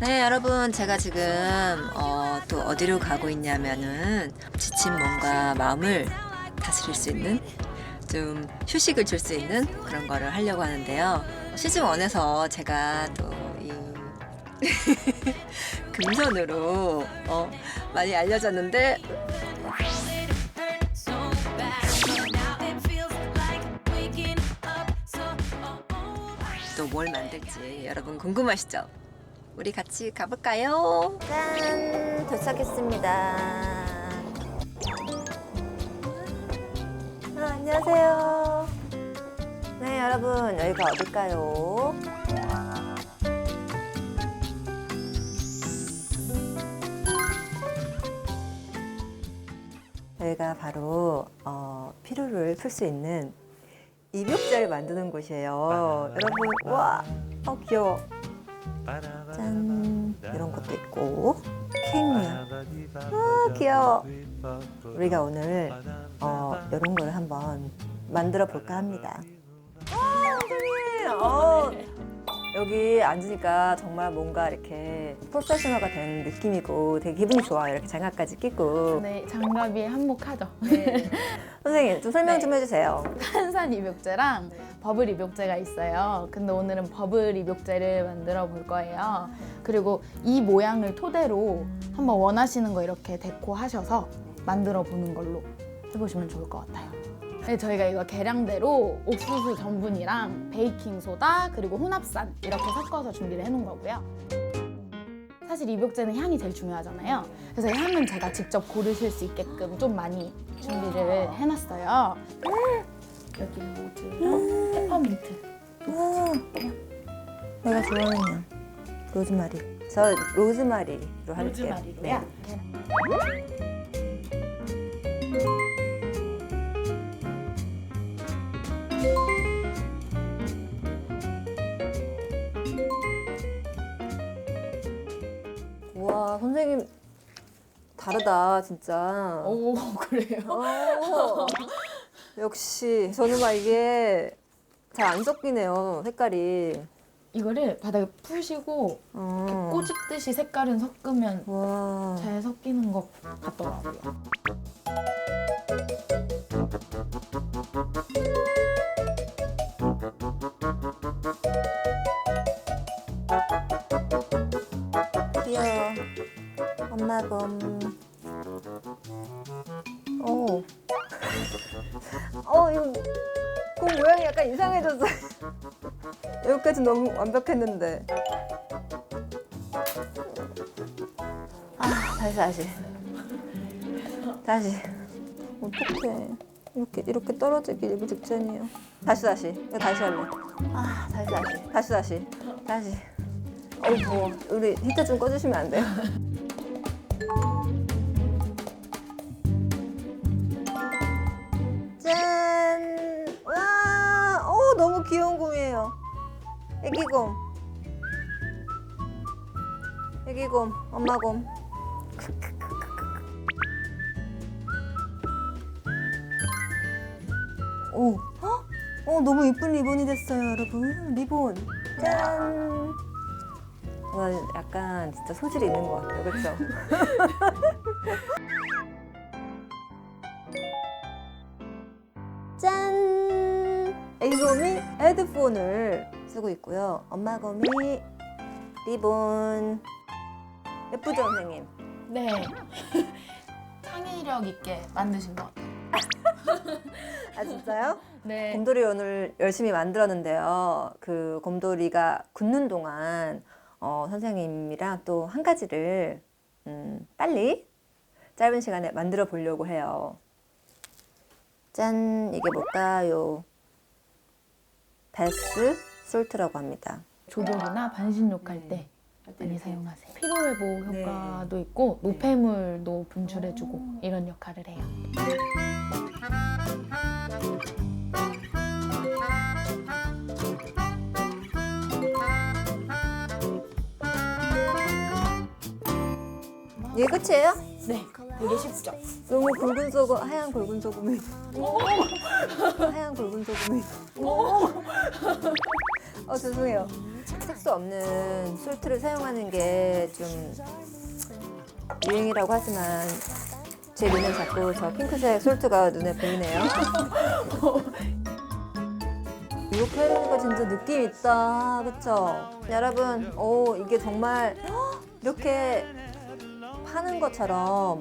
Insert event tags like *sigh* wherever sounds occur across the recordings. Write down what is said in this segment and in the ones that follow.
네, 여러분, 제가 지금 어, 또 어디로 가고 있냐면은 지친 몸과 마음을 다스릴 수 있는 좀 휴식을 줄 수 있는 그런 거를 하려고 하는데요. 시즌 1에서 제가 또이 *laughs* 금손으로 어, 많이 알려졌는데 뭘 만들지 여러분 궁금하시죠? 우리 같이 가볼까요? 짠 도착했습니다. 아, 안녕하세요. 네 여러분 여기가 어딜까요? 여기가 바로 어, 피로를 풀 수 있는 입욕제를 만드는 곳이에요. 여러분, 와, 어 귀여워. 짠, 이런 것도 있고 케이크야. 아 귀여워. 우리가 오늘 어, 이런 걸 한번 만들어 볼까 합니다. 아, 선생님, 어, 여기 앉으니까 정말 뭔가 이렇게 프로페셔널가 된 느낌이고 되게 기분이 좋아요. 이렇게 장갑까지 끼고. 네, 장갑이 한몫하죠. 선생님, 좀 설명 좀 해주세요. 탄산 입욕제랑 버블 입욕제가 있어요. 근데 오늘은 버블 입욕제를 만들어 볼 거예요. 그리고 이 모양을 토대로 한번 원하시는 거 이렇게 데코하셔서 만들어 보는 걸로 해보시면 좋을 것 같아요. 네, 저희가 이거 계량대로 옥수수 전분이랑 베이킹 소다 그리고 혼합산 이렇게 섞어서 준비를 해놓은 거고요. 사실 입욕제는 향이 제일 중요하잖아요. 그래서 향은 제가 직접 고르실 수 있게끔 좀 많이 준비를 해놨어요. 여기 로즈랑 페퍼민트. 와, 내가 좋아하는 향. 로즈마리. 저 로즈마리로 할게요. 로즈마리로요. 네. 우와, 선생님 다르다, 진짜. 오 *laughs* 그래요? 어, 역시 저는 막 이게 잘 안 섞이네요, 색깔이. 이거를 바닥에 푸시고 이렇게 어. 꼬집듯이 색깔은 섞으면 와. 잘 섞이는 것 같더라고요. 엄마 곰. 오. 어, 이거 곰 모양이 약간 이상해졌어. *laughs* 여기까지 너무 완벽했는데. 아, 다시, 다시. 다시. 어떡해. 이렇게, 이렇게 떨어지기 일부 직전이에요. 다시, 다시. 이거 다시 할래. 아, 다시, 다시. 다시, 다시. 다시. 어우 더워. 우리 히터 좀 꺼주시면 안 돼요? *laughs* 짠! 와! 어 너무 귀여운 곰이에요. 애기 곰. 애기 곰, 엄마 곰. 오, 헉! 어 너무 이쁜 리본이 됐어요, 여러분. 리본. 짠! 와, 약간 진짜 소질이 있는 것 같아요, 그렇죠? *laughs* 짠! 애기곰이 헤드폰을 쓰고 있고요. 엄마 곰이 리본. 예쁘죠, 선생님? 네. *laughs* 창의력 있게 만드신 것 같아요. *laughs* 아, 진짜요? 네. 곰돌이 오늘 열심히 만들었는데요. 그 곰돌이가 굳는 동안 어, 선생님이랑 또 한 가지를 음, 빨리 짧은 시간에 만들어 보려고 해요. 짠, 이게 뭘까요? 베스 솔트라고 합니다. 조격이나 반신욕 할 때 많이 사용하세요. 피로 회복 네. 효과도 있고 노폐물도 분출해주고 이런 역할을 해요. 이게 끝이에요? 네, 이게 쉽죠. 너무 굵은 소금, 하얀 굵은 소금이. 하얀 굵은 소금이. 어, 죄송해요. 색소 없는 솔트를 사용하는 게 좀 유행이라고 하지만 제 눈엔 자꾸 저 핑크색 솔트가 눈에 보이네요. 이렇게 해보니까 진짜 느낌 있다, 그쵸? 여러분, 오 이게 정말 헉, 이렇게 파는 것처럼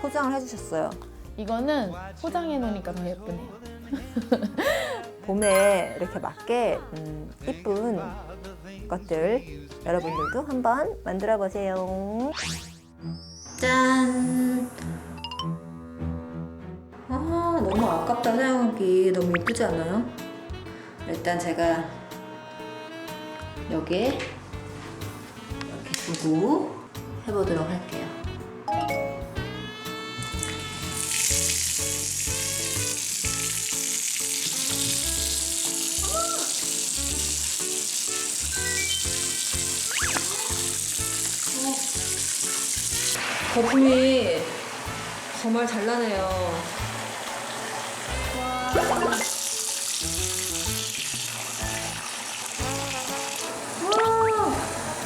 포장을 해주셨어요. 이거는 포장해 놓으니까 더 예쁘네요. *laughs* 봄에 이렇게 맞게 음, 이쁜 것들 여러분들도 한번 만들어 보세요. 짠! 아, 너무 아깝다 사용하기 너무 예쁘지 않아요? 일단 제가 여기에 이렇게 두고 해보도록 할게요. 거품이 정말 잘 나네요. 와,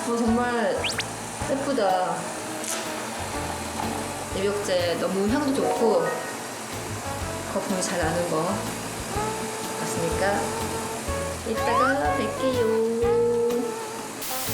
어, 정말 예쁘다. 입욕제 너무 향도 좋고 거품이 잘 나는 거 같으니까 이따가 뵐게요.